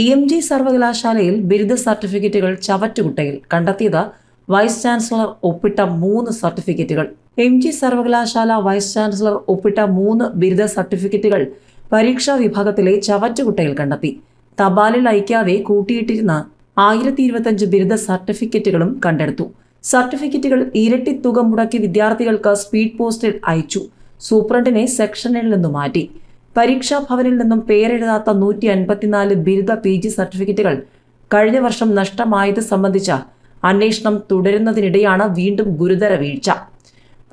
E M G സർവകലാശാലയിൽ ബിരുദ സർട്ടിഫിക്കറ്റുകൾ ചവറ്റുകുട്ടയിൽ കണ്ടെത്തിയത് വൈസ് ചാൻസലർ ഒപ്പിട്ട മൂന്ന് സർട്ടിഫിക്കറ്റുകൾ. എം ജി സർവകലാശാല വൈസ് ചാൻസലർ ഒപ്പിട്ട മൂന്ന് ബിരുദ സർട്ടിഫിക്കറ്റുകൾ പരീക്ഷാ വിഭാഗത്തിലെ ചവറ്റുകുട്ടയിൽ കണ്ടെത്തി. തപാലിൽ അയക്കാതെ കൂട്ടിയിട്ടിരുന്ന ആയിരത്തി ഇരുപത്തഞ്ച് ബിരുദ സർട്ടിഫിക്കറ്റുകളും കണ്ടെടുത്തു. സർട്ടിഫിക്കറ്റുകൾ ഇരട്ടി തുക മുടക്കി വിദ്യാർത്ഥികൾക്ക് സ്പീഡ് പോസ്റ്റിൽ അയച്ചു. സൂപ്രണ്ടിനെ സെക്ഷനിൽ നിന്നും മാറ്റി. പരീക്ഷാ ഭവനിൽ നിന്നും പേരെഴുതാത്ത നൂറ്റി അൻപത്തിനാല് ബിരുദ പി ജി സർട്ടിഫിക്കറ്റുകൾ കഴിഞ്ഞ വർഷം നഷ്ടമായത് സംബന്ധിച്ച അന്വേഷണം തുടരുന്നതിനിടെയാണ് വീണ്ടും ഗുരുതര വീഴ്ച.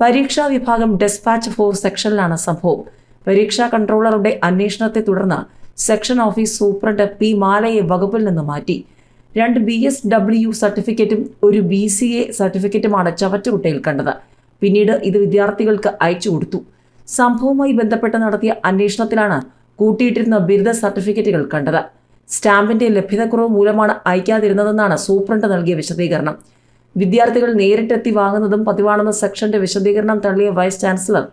പരീക്ഷാ വിഭാഗം ഡെസ്പാച്ച് ഫോർ സെക്ഷനിലാണ് സംഭവം. പരീക്ഷാ കൺട്രോളറുടെ അന്വേഷണത്തെ തുടർന്ന് സെക്ഷൻ ഓഫീസ് സൂപ്രണ്ട് പി മാലയെ വകുപ്പിൽ നിന്ന് മാറ്റി. രണ്ട് ബി എസ് ഡബ്ല്യു സർട്ടിഫിക്കറ്റും ഒരു ബി സി എ സർട്ടിഫിക്കറ്റുമാണ് ചവറ്റുകുട്ടയിൽ കണ്ടത്. പിന്നീട് ഇത് വിദ്യാർത്ഥികൾക്ക് അയച്ചു കൊടുത്തു. സംഭവവുമായി ബന്ധപ്പെട്ട് നടത്തിയ അന്വേഷണത്തിലാണ് കൂട്ടിയിട്ടിരുന്ന ബിരുദ സർട്ടിഫിക്കറ്റുകൾ കണ്ടത്. സ്റ്റാമ്പിന്റെ ലഭ്യതക്കുറവ് മൂലമാണ് അയക്കാതിരുന്നതെന്നാണ് സൂപ്രണ്ട് നൽകിയ വിശദീകരണം. വിദ്യാർത്ഥികൾ നേരിട്ടെത്തി വാങ്ങുന്നതും പതിവാണെന്ന സെക്ഷന്റെ വിശദീകരണം തള്ളിയ വൈസ് ചാൻസലർ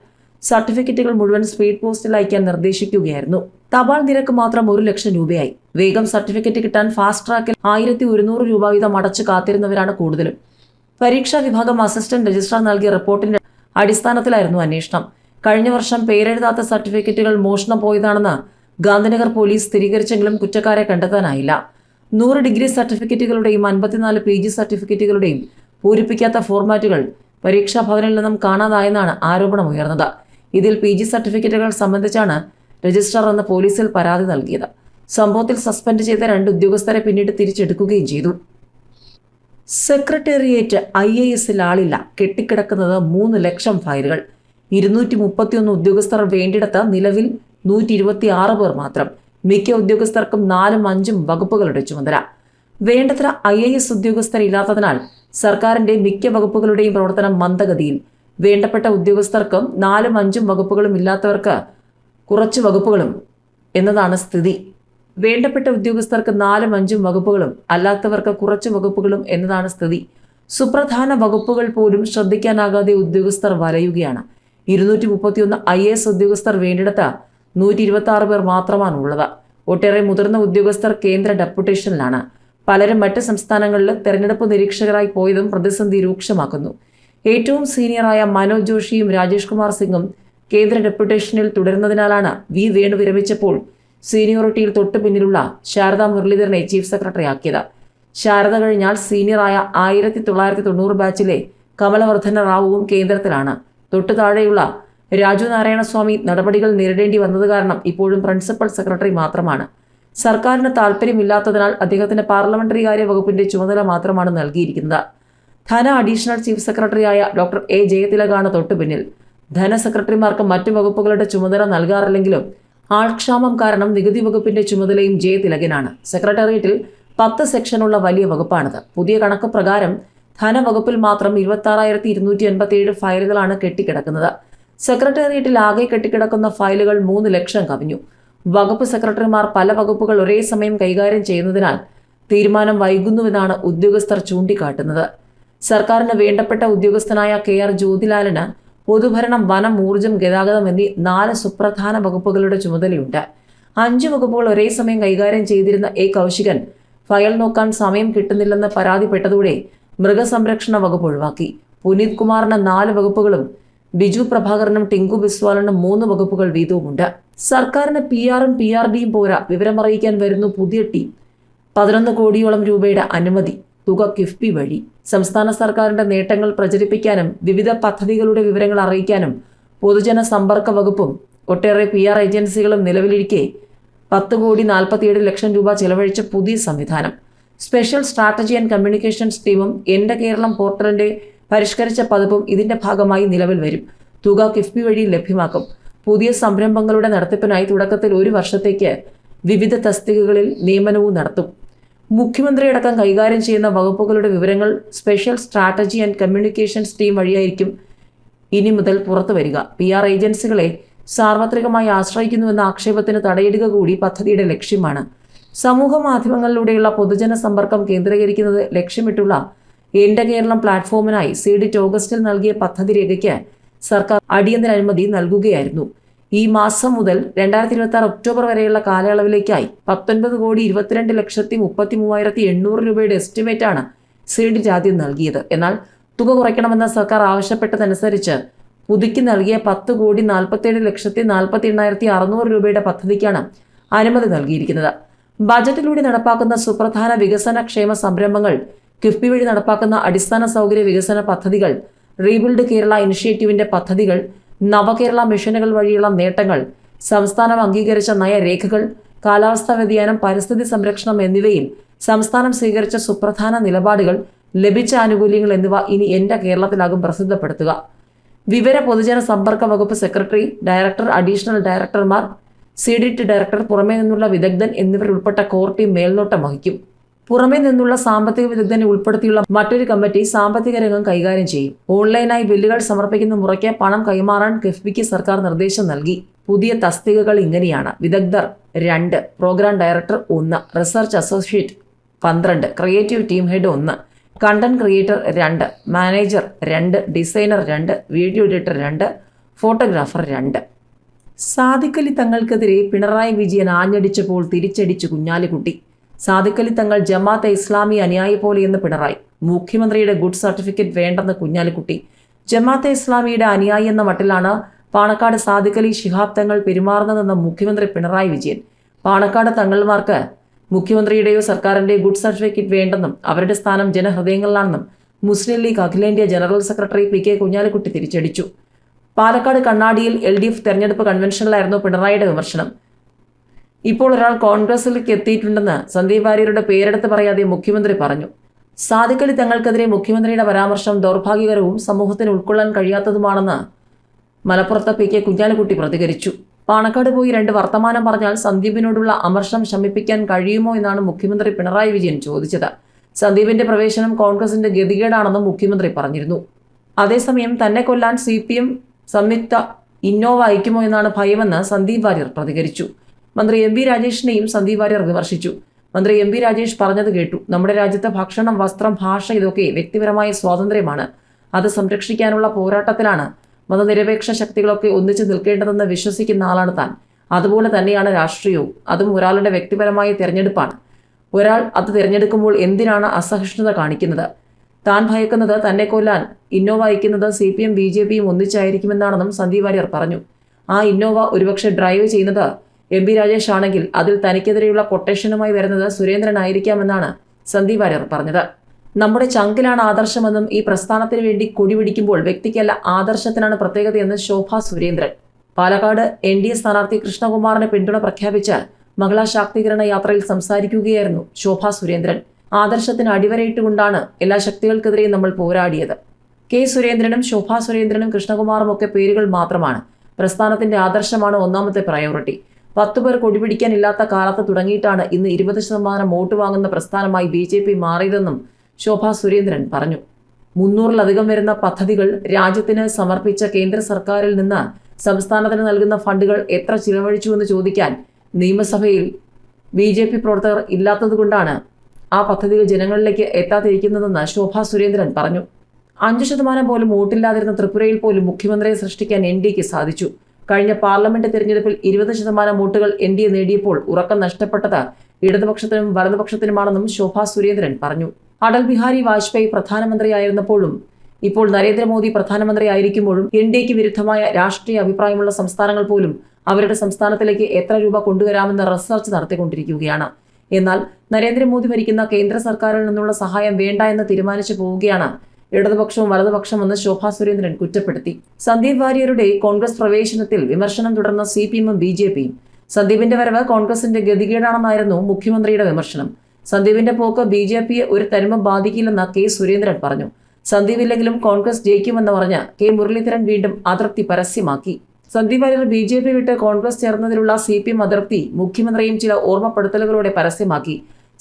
സർട്ടിഫിക്കറ്റുകൾ മുഴുവൻ സ്പീഡ് പോസ്റ്റിൽ അയക്കാൻ നിർദ്ദേശിക്കുകയായിരുന്നു. തപാൽ നിരക്ക് മാത്രം ഒരു ലക്ഷം രൂപയായി. വേഗം സർട്ടിഫിക്കറ്റ് കിട്ടാൻ ഫാസ്റ്റ് ട്രാക്കിൽ ആയിരത്തി ഒരുന്നൂറ് രൂപ വീതം അടച്ചു കാത്തിരുന്നവരാണ് കൂടുതലും. പരീക്ഷാ വിഭാഗം അസിസ്റ്റന്റ് രജിസ്ട്രാർ നൽകിയ റിപ്പോർട്ടിന്റെ അടിസ്ഥാനത്തിലായിരുന്നു അന്വേഷണം. കഴിഞ്ഞ വർഷം പേരെഴുതാത്ത സർട്ടിഫിക്കറ്റുകൾ മോഷണം പോയതാണെന്ന് ഗാന്ധിനഗർ പോലീസ് സ്ഥിരീകരിച്ചെങ്കിലും കുറ്റക്കാരെ കണ്ടെത്താനായില്ല. നൂറ് ഡിഗ്രി സർട്ടിഫിക്കറ്റുകളുടെയും അൻപത്തിനാല് പി ജി സർട്ടിഫിക്കറ്റുകളുടെയും പൂരിപ്പിക്കാത്ത ഫോർമാറ്റുകൾ പരീക്ഷാ ഭവനിൽ നിന്നും കാണാതായെന്നാണ് ആരോപണമുയർന്നത് ഇതിൽ പി ജി സർട്ടിഫിക്കറ്റുകൾ സംബന്ധിച്ചാണ് രജിസ്ട്രാർ എന്ന പോലീസിൽ പരാതി നൽകിയത്. സംഭവത്തിൽ സസ്പെൻഡ് ചെയ്ത രണ്ട് ഉദ്യോഗസ്ഥരെ പിന്നീട് തിരിച്ചെടുക്കുകയും ചെയ്തു. സെക്രട്ടേറിയറ്റ് ഐ എ എസിൽ ആളില്ല. കെട്ടിക്കിടക്കുന്നത് മൂന്ന് ലക്ഷം ഫയലുകൾ. ഇരുന്നൂറ്റി മുപ്പത്തിയൊന്ന് ഉദ്യോഗസ്ഥർ വേണ്ടിടത്ത് നിലവിൽ നൂറ്റി ഇരുപത്തി ആറ് പേർ മാത്രം. മിക്ക ഉദ്യോഗസ്ഥർക്കും നാലും അഞ്ചും വകുപ്പുകളുടെ ചുമതല. വേണ്ടത്ര ഐ എ എസ് ഉദ്യോഗസ്ഥരില്ലാത്തതിനാൽ സർക്കാരിന്റെ മിക്ക വകുപ്പുകളുടെയും പ്രവർത്തനം മന്ദഗതിയിൽ. വേണ്ടപ്പെട്ട ഉദ്യോഗസ്ഥർക്കും നാലും അഞ്ചും വകുപ്പുകളും ഇല്ലാത്തവർക്ക് കുറച്ച് വകുപ്പുകളും എന്നതാണ് സ്ഥിതി. വേണ്ടപ്പെട്ട ഉദ്യോഗസ്ഥർക്ക് നാലും അഞ്ചും വകുപ്പുകളും അല്ലാത്തവർക്ക് കുറച്ച് വകുപ്പുകളും എന്നതാണ് സ്ഥിതി. സുപ്രധാന വകുപ്പുകൾ പോലും ശ്രദ്ധിക്കാനാകാതെ ഉദ്യോഗസ്ഥർ വലയുകയാണ്. ഇരുന്നൂറ്റി മുപ്പത്തിയൊന്ന് ഐ എസ് ഉദ്യോഗസ്ഥർ വേണ്ടിടത്ത് നൂറ്റി ഇരുപത്തി ആറ് പേർ മാത്രമാണ് ഉള്ളത് ഒട്ടേറെ മുതിർന്ന ഉദ്യോഗസ്ഥർ കേന്ദ്ര ഡെപ്യൂട്ടേഷനിലാണ്. പലരും മറ്റ് സംസ്ഥാനങ്ങളിൽ തെരഞ്ഞെടുപ്പ് നിരീക്ഷകരായി പോയതും പ്രതിസന്ധി രൂക്ഷമാക്കുന്നു. ഏറ്റവും സീനിയറായ മനോജ് ജോഷിയും രാജേഷ് കുമാർ സിംഗും കേന്ദ്ര ഡെപ്യൂട്ടേഷനിൽ തുടരുന്നതിനാലാണ് വി വേണു വിരമിച്ചപ്പോൾ സീനിയോറിറ്റിയിൽ തൊട്ടു പിന്നിലുള്ള ശാരദ മുരളീധരനെ ചീഫ് സെക്രട്ടറി ആക്കിയത്. ശാരദ കഴിഞ്ഞാൽ സീനിയറായ ആയിരത്തി തൊള്ളായിരത്തി തൊണ്ണൂറ് ബാച്ചിലെ കമലവർദ്ധന റാവുവും കേന്ദ്രത്തിലാണ്. തൊട്ടു താഴെയുള്ള രാജു നാരായണസ്വാമി നടപടികൾ നേരിടേണ്ടി വന്നത് കാരണം ഇപ്പോഴും പ്രിൻസിപ്പൽ സെക്രട്ടറി മാത്രമാണ്. സർക്കാരിന് താല്പര്യമില്ലാത്തതിനാൽ അദ്ദേഹത്തിന് പാർലമെന്ററി കാര്യ വകുപ്പിന്റെ ചുമതല മാത്രമാണ് നൽകിയിരിക്കുന്നത്. ധന അഡീഷണൽ ചീഫ് സെക്രട്ടറിയായ ഡോക്ടർ എ ജയതിലകാണ് തൊട്ടുപിന്നിൽ. ധന സെക്രട്ടറിമാർക്ക് മറ്റു വകുപ്പുകളുടെ ചുമതല നൽകാറില്ലെങ്കിലും ആൾക്ഷാമം കാരണം നികുതി വകുപ്പിന്റെ ചുമതലയും ജയതിലകനാണ്. സെക്രട്ടേറിയറ്റിൽ പത്ത് സെക്ഷനുള്ള വലിയ വകുപ്പാണിത്. പുതിയ കണക്ക് പ്രകാരം ധനവകുപ്പിൽ മാത്രം ഇരുപത്തി ആറായിരത്തി ഇരുന്നൂറ്റി എൺപത്തി ഏഴ് ഫയലുകളാണ് കെട്ടിക്കിടക്കുന്നത്. സെക്രട്ടേറിയറ്റിൽ ആകെ കെട്ടിക്കിടക്കുന്ന ഫയലുകൾ മൂന്ന് ലക്ഷം കവിഞ്ഞു. വകുപ്പ് സെക്രട്ടറിമാർ പല വകുപ്പുകൾ ഒരേ സമയം കൈകാര്യം ചെയ്യുന്നതിനാൽ തീരുമാനം വൈകുന്നുവെന്നാണ് ഉദ്യോഗസ്ഥർ ചൂണ്ടിക്കാട്ടുന്നത്. സർക്കാരിന് വേണ്ടപ്പെട്ട ഉദ്യോഗസ്ഥനായ കെ ആർ ജ്യോതിലാലിന് പൊതുഭരണം വനം ഊർജം ഗതാഗതം എന്നീ നാല് സുപ്രധാന വകുപ്പുകളുടെ ചുമതലയുണ്ട്. അഞ്ച് വകുപ്പുകൾ ഒരേ സമയം കൈകാര്യം ചെയ്തിരുന്ന എ കൗശികൻ ഫയൽ നോക്കാൻ സമയം കിട്ടുന്നില്ലെന്ന് പരാതിപ്പെട്ടതോടെ മൃഗസംരക്ഷണ വകുപ്പ് ഒഴിവാക്കി. പുനീത് കുമാറിന് നാല് വകുപ്പുകളും ബിജു പ്രഭാകരനും ടിങ്കു ബിസ്വാലിനും മൂന്ന് വകുപ്പുകൾ വീതവുമുണ്ട്. സർക്കാരിന് പി ആറും പി ആർ ഡിയും പോരാ. വിവരമറിയിക്കാൻ വരുന്നു പുതിയ ടീം. പതിനൊന്ന് കോടിയോളം രൂപയുടെ അനുമതി തുക കിഫ്ബി വഴി. സംസ്ഥാന സർക്കാരിന്റെ നേട്ടങ്ങൾ പ്രചരിപ്പിക്കാനും വിവിധ പദ്ധതികളുടെ വിവരങ്ങൾ അറിയിക്കാനും പൊതുജന സമ്പർക്ക വകുപ്പും ഒട്ടേറെ പി ആർ ഏജൻസികളും നിലവിലിരിക്കെ പത്ത് കോടി നാൽപ്പത്തിയേഴ് ലക്ഷം രൂപ ചെലവഴിച്ച പുതിയ സംവിധാനം. സ്പെഷ്യൽ സ്ട്രാറ്റജി ആൻഡ് കമ്മ്യൂണിക്കേഷൻസ് ടീമും എന്റെ കേരളം പോർട്ടലിന്റെ പരിഷ്കരിച്ച പതിപ്പും ഇതിന്റെ ഭാഗമായി നിലവിൽ വരും. തുക കിഫ്ബി വഴി ലഭ്യമാക്കും. പുതിയ സംരംഭങ്ങളുടെ നടത്തിപ്പിനായി തുടക്കത്തിൽ ഒരു വർഷത്തേക്ക് വിവിധ തസ്തികകളിൽ നിയമനവും നടത്തും. മുഖ്യമന്ത്രിയടക്കം കൈകാര്യം ചെയ്യുന്ന വകുപ്പുകളുടെ വിവരങ്ങൾ special strategy and communications team വഴിയായിരിക്കും ഇനി മുതൽ പുറത്തു വരിക. പി ആർ ഏജൻസികളെ സാർവത്രികമായി ആശ്രയിക്കുന്നുവെന്ന ആക്ഷേപത്തിന് തടയിടുക കൂടി പദ്ധതിയുടെ ലക്ഷ്യമാണ്. സമൂഹ മാധ്യമങ്ങളിലൂടെയുള്ള പൊതുജന സമ്പർക്കം കേന്ദ്രീകരിക്കുന്നത് ലക്ഷ്യമിട്ടുള്ള എന്റെ കേരളം പ്ലാറ്റ്ഫോമിനായി സി ഡിറ്റ് ഓഗസ്റ്റിൽ നൽകിയ പദ്ധതി രേഖയ്ക്ക് സർക്കാർ അടിയന്തര അനുമതി നൽകുകയായിരുന്നു. ഈ മാസം മുതൽ രണ്ടായിരത്തി ഇരുപത്തി ആറ് ഒക്ടോബർ വരെയുള്ള കാലയളവിലേക്കായി പത്തൊൻപത് കോടി ഇരുപത്തിരണ്ട് ലക്ഷത്തി മുപ്പത്തി മൂവായിരത്തി എണ്ണൂറ് രൂപയുടെ എസ്റ്റിമേറ്റ് ആണ് സീഡിറ്റ് ആദ്യം നൽകിയത്. എന്നാൽ തുക കുറയ്ക്കണമെന്ന സർക്കാർ ആവശ്യപ്പെട്ടതനുസരിച്ച് പുതുക്കി നൽകിയ പത്ത് കോടി നാൽപ്പത്തേഴ് ലക്ഷത്തി നാൽപ്പത്തി എണ്ണായിരത്തി അറുന്നൂറ് രൂപയുടെ പദ്ധതിക്കാണ് അനുമതി നൽകിയിരിക്കുന്നത്. ബജറ്റിലൂടെ നടപ്പാക്കുന്ന സുപ്രധാന വികസന ക്ഷേമ സംരംഭങ്ങൾ കിഫ്ബി വഴി നടപ്പാക്കുന്ന അടിസ്ഥാന സൗകര്യ വികസന പദ്ധതികൾ റീബിൽഡ് കേരള ഇനിഷ്യേറ്റീവിന്റെ പദ്ധതികൾ നവകേരള മിഷനുകൾ വഴിയുള്ള നേട്ടങ്ങൾ സംസ്ഥാനം അംഗീകരിച്ച നയരേഖകൾ കാലാവസ്ഥാ വ്യതിയാനം പരിസ്ഥിതി സംരക്ഷണം എന്നിവയിൽ സംസ്ഥാനം സ്വീകരിച്ച സുപ്രധാന നിലപാടുകൾ ലഭിച്ച ആനുകൂല്യങ്ങൾ എന്നിവ ഇനി എന്റെ കേരളത്തിലാകും പ്രസിദ്ധപ്പെടുത്തുക. വിവര പൊതുജന സമ്പർക്ക വകുപ്പ് സെക്രട്ടറി ഡയറക്ടർ അഡീഷണൽ ഡയറക്ടർമാർ സിഡിറ്റ് ഡയറക്ടർ പുറമേ നിന്നുള്ള വിദഗ്ധൻ എന്നിവരുൾപ്പെട്ട കോർ ടീം മേൽനോട്ടം വഹിക്കും. പുറമേ നിന്നുള്ള സാമ്പത്തിക വിദഗ്ധനെ ഉൾപ്പെടുത്തിയുള്ള മറ്റൊരു കമ്മിറ്റി സാമ്പത്തിക രംഗം കൈകാര്യം ചെയ്യും. ഓൺലൈനായി ബില്ലുകൾ സമർപ്പിക്കുന്ന മുറയ്ക്ക് പണം കൈമാറാൻ കിഫ്ബിക്ക് സർക്കാർ നിർദ്ദേശം നൽകി. പുതിയ തസ്തികകൾ ഇങ്ങനെയാണ്. വിദഗ്ധർ രണ്ട് പ്രോഗ്രാം ഡയറക്ടർ ഒന്ന് റിസർച്ച് അസോസിയേറ്റ് പന്ത്രണ്ട് ക്രിയേറ്റീവ് ടീം ഹെഡ് ഒന്ന് കണ്ടന്റ് ക്രിയേറ്റർ രണ്ട് മാനേജർ രണ്ട് ഡിസൈനർ രണ്ട് വീഡിയോ എഡിറ്റർ രണ്ട് ഫോട്ടോഗ്രാഫർ രണ്ട്. സാദിഖലി തങ്ങൾക്കെതിരെ പിണറായി വിജയൻ ആഞ്ഞടിച്ചപ്പോൾ തിരിച്ചടിച്ചു കുഞ്ഞാലിക്കുട്ടി. സാദിഖലി തങ്ങൾ ജമാഅത്തെ ഇസ്ലാമി അനുയായി പോലെയെന്ന് പിണറായി. മുഖ്യമന്ത്രിയുടെ ഗുഡ് സർട്ടിഫിക്കറ്റ് വേണ്ടെന്ന് കുഞ്ഞാലിക്കുട്ടി. ജമാഅത്തെ ഇസ്ലാമിയുടെ അനുയായി എന്ന മട്ടിലാണ് പാണക്കാട് സാദിഖലി ശിഹാബ് തങ്ങൾ പെരുമാറുന്നതെന്ന് മുഖ്യമന്ത്രി പിണറായി വിജയൻ. പാണക്കാട് തങ്ങൾമാർക്ക് മുഖ്യമന്ത്രിയുടെയോ സർക്കാരിന്റെയോ ഗുഡ് സർട്ടിഫിക്കറ്റ് വേണ്ടെന്നും അവരുടെ സ്ഥാനം ജനഹൃദയങ്ങളിലാണെന്നും മുസ്ലിം ലീഗ് അഖിലേന്ത്യാ general secretary P K Kunhalikutty തിരിച്ചടിച്ചു. പാലക്കാട് കണ്ണാടിയിൽ എൽ ഡി എഫ് തെരഞ്ഞെടുപ്പ് കൺവെൻഷനിലായിരുന്നു പിണറായിയുടെ വിമർശനം. ഇപ്പോൾ ഒരാൾ കോൺഗ്രസിലേക്ക് എത്തിയിട്ടുണ്ടെന്ന് സന്ദീപ് വാര്യരുടെ പേരെടുത്ത് പറയാതെ മുഖ്യമന്ത്രി പറഞ്ഞു. സാദിഖലി തങ്ങൾക്കെതിരെ മുഖ്യമന്ത്രിയുടെ പരാമർശം ദൗർഭാഗ്യകരവും സമൂഹത്തിന് ഉൾക്കൊള്ളാൻ കഴിയാത്തതുമാണെന്ന് മലപ്പുറത്ത് പി കെ കുഞ്ഞാലിക്കുട്ടി പ്രതികരിച്ചു. പാണക്കാട് പോയി രണ്ട് വർത്തമാനം പറഞ്ഞാൽ സന്ദീപിനോടുള്ള അമർഷം ശമിപ്പിക്കാൻ കഴിയുമോ എന്നാണ് മുഖ്യമന്ത്രി പിണറായി വിജയൻ ചോദിച്ചത്. സന്ദീപിന്റെ പ്രവേശനം കോൺഗ്രസിന്റെ ഗതികേടാണെന്നും മുഖ്യമന്ത്രി പറഞ്ഞിരുന്നു. അതേസമയം തന്നെ കൊല്ലാൻ സി പി എം സംയുക്ത ഇന്നോവ അയക്കുമോ എന്നാണ് ഭയമെന്ന് സന്ദീപ് വാര്യർ പ്രതികരിച്ചു. മന്ത്രി എം വി രാജേഷിനെയും സന്ദീപ് വാര്യർ വിമർശിച്ചു. മന്ത്രി എം വി രാജേഷ് പറഞ്ഞത് കേട്ടു. നമ്മുടെ രാജ്യത്തെ ഭക്ഷണം വസ്ത്രം ഭാഷ ഇതൊക്കെ വ്യക്തിപരമായ സ്വാതന്ത്ര്യമാണ്. അത് സംരക്ഷിക്കാനുള്ള പോരാട്ടത്തിലാണ് മതനിരപേക്ഷ ശക്തികളൊക്കെ ഒന്നിച്ചു നിൽക്കേണ്ടതെന്ന് വിശ്വസിക്കുന്ന ആളാണ് താൻ. അതുപോലെ തന്നെയാണ് രാഷ്ട്രീയവും. അതും ഒരാളുടെ വ്യക്തിപരമായ തിരഞ്ഞെടുപ്പാണ്. ഒരാൾ അത് തിരഞ്ഞെടുക്കുമ്പോൾ എന്തിനാണ് അസഹിഷ്ണുത കാണിക്കുന്നത്? താൻ ഭയക്കുന്നത് തന്നെ കൊല്ലാൻ ഇന്നോവ അയക്കുന്നത് C P M B J പിയും ഒന്നിച്ചായിരിക്കുമെന്നാണെന്നും സന്ദീപ് വാര്യർ പറഞ്ഞു. ആ ഇന്നോവ ഒരുപക്ഷെ ഡ്രൈവ് ചെയ്യുന്നത് എം പി രാജേഷ് ആണെങ്കിൽ അതിൽ തനിക്കെതിരെയുള്ള കൊട്ടേഷനുമായി വരുന്നത് സുരേന്ദ്രൻ ആയിരിക്കാമെന്നാണ് സന്ദീപ് വാര്യർ പറഞ്ഞത്. നമ്മുടെ ചങ്കിലാണ് ആദർശമെന്നും ഈ പ്രസ്ഥാനത്തിന് വേണ്ടി കൊടിപിടിക്കുമ്പോൾ വ്യക്തിക്കല്ല ആദർശത്തിനാണ് പ്രത്യേകതയെന്ന് Shobha Surendran. Palakkad N D A സ്ഥാനാർത്ഥി കൃഷ്ണകുമാറിന് പിന്തുണ പ്രഖ്യാപിച്ച് മഹിളാ ശാക്തീകരണ യാത്രയിൽ സംസാരിക്കുകയായിരുന്നു ശോഭ സുരേന്ദ്രൻ. ആദർശത്തിന് അടിവരയിട്ടുകൊണ്ടാണ് എല്ലാ ശക്തികൾക്കെതിരെയും നമ്മൾ പോരാടിയത്. കെ സുരേന്ദ്രനും ശോഭാ സുരേന്ദ്രനും കൃഷ്ണകുമാറും ഒക്കെ പേരുകൾ മാത്രമാണ്. പ്രസ്ഥാനത്തിന്റെ ആദർശമാണ് ഒന്നാമത്തെ പ്രയോറിറ്റി പത്തു പേർ കൊടിപിടിക്കാനില്ലാത്ത കാലത്ത് തുടങ്ങിയിട്ടാണ് ഇന്ന് ഇരുപത് ശതമാനം വോട്ട് വാങ്ങുന്ന പ്രസ്ഥാനമായി ബി ജെ പി മാറിയതെന്നും ശോഭാ സുരേന്ദ്രൻ പറഞ്ഞു. മുന്നൂറിലധികം വരുന്ന പദ്ധതികൾ രാജ്യത്തിന് സമർപ്പിച്ച കേന്ദ്ര സർക്കാരിൽ നിന്ന് സംസ്ഥാനത്തിന് നൽകുന്ന ഫണ്ടുകൾ എത്ര ചിലവഴിച്ചുവെന്ന് ചോദിക്കാൻ നിയമസഭയിൽ ബി പ്രവർത്തകർ ഇല്ലാത്തതുകൊണ്ടാണ് ആ പദ്ധതികൾ ജനങ്ങളിലേക്ക് എത്താതിരിക്കുന്നതെന്ന് ശോഭാ സുരേന്ദ്രൻ പറഞ്ഞു. അഞ്ചു ശതമാനം പോലും വോട്ടില്ലാതിരുന്ന ത്രിപുരയിൽ പോലും മുഖ്യമന്ത്രിയെ സൃഷ്ടിക്കാൻ എൻ ഡിക്ക് സാധിച്ചു. കഴിഞ്ഞ പാർലമെന്റ് തെരഞ്ഞെടുപ്പിൽ ഇരുപത് ശതമാനം വോട്ടുകൾ എൻ ഡി എ നേടിയപ്പോൾ ഉറക്കം നഷ്ടപ്പെട്ടത് ഇടതുപക്ഷത്തിനും വലതുപക്ഷത്തിനുമാണെന്നും ശോഭാ സുരേന്ദ്രൻ പറഞ്ഞു. അടൽ ബിഹാരി വാജ്പേയി പ്രധാനമന്ത്രിയായിരുന്നപ്പോഴും ഇപ്പോൾ നരേന്ദ്രമോദി പ്രധാനമന്ത്രി ആയിരിക്കുമ്പോഴും എൻ ഡി എക്ക് വിരുദ്ധമായ രാഷ്ട്രീയ അഭിപ്രായമുള്ള സംസ്ഥാനങ്ങൾ പോലും അവരുടെ സംസ്ഥാനത്തിലേക്ക് എത്ര രൂപ കൊണ്ടുവരാമെന്ന് റിസർച്ച് നടത്തിക്കൊണ്ടിരിക്കുകയാണ്. എന്നാൽ നരേന്ദ്രമോദി ഭരിക്കുന്ന കേന്ദ്ര സർക്കാരിൽ നിന്നുള്ള സഹായം വേണ്ട എന്ന് തീരുമാനിച്ചു പോവുകയാണ്. ഇടതുപക്ഷവും വലതുപക്ഷമെന്ന് ശോഭാ സുരേന്ദ്രൻ കുറ്റപ്പെടുത്തി. സന്ദീപ് വാര്യരുടെ കോൺഗ്രസ് പ്രവേശനത്തിൽ വിമർശനം തുടർന്ന സി പി എമ്മും ബി ജെ പിയും സന്ദീപിന്റെ വരവ് കോൺഗ്രസിന്റെ ഗതികേടാണെന്നായിരുന്നു മുഖ്യമന്ത്രിയുടെ വിമർശനം. സന്ദീപിന്റെ പോക്ക് ബി ജെ പിയെ ഒരു തരുമ ബാധിക്കില്ലെന്ന് കെ സുരേന്ദ്രൻ പറഞ്ഞു. സന്ദീപില്ലെങ്കിലും കോൺഗ്രസ് ജയിക്കുമെന്ന് പറഞ്ഞ് കെ മുരളീധരൻ വീണ്ടും അതൃപ്തി പരസ്യമാക്കി. Sandeep Warrier B J P വിട്ട് കോൺഗ്രസ് ചേർന്നതിലുള്ള സി പി എം അതൃപ്തി മുഖ്യമന്ത്രിയും ചില ഓർമ്മപ്പെടുത്തലുകളോടെ പരസ്യമാക്കി.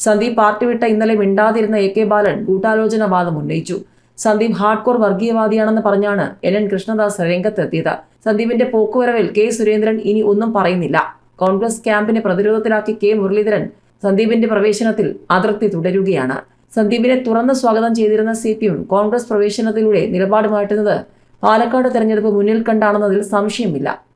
സന്ദീപ് പാർട്ടി വിട്ട ഇന്നലെ മിണ്ടാതിരുന്ന എ കെ ബാലൻ ഗൂഢാലോചന വാദം ഉന്നയിച്ചു. സന്ദീപ് ഹാർഡ്കോർ വർഗീയവാദിയാണെന്ന് പറഞ്ഞാണ് എൻ എൻ കൃഷ്ണദാസ് രംഗത്തെത്തിയത്. സന്ദീപിന്റെ പോക്കുവരവിൽ കെ സുരേന്ദ്രൻ ഇനി ഒന്നും പറയുന്നില്ല. കോൺഗ്രസ് ക്യാമ്പിനെ പ്രതിരോധത്തിലാക്കി കെ മുരളീധരൻ സന്ദീപിന്റെ പ്രവേശനത്തിൽ അതൃപ്തി തുടരുകയാണ്. സന്ദീപിനെ തുറന്ന് സ്വാഗതം ചെയ്തിരുന്ന സി കോൺഗ്രസ് പ്രവേശനത്തിലൂടെ നിലപാട് മാറ്റുന്നത് പാലക്കാട് തെരഞ്ഞെടുപ്പ് മുന്നിൽ കണ്ടാണെന്നതിൽ സംശയമില്ല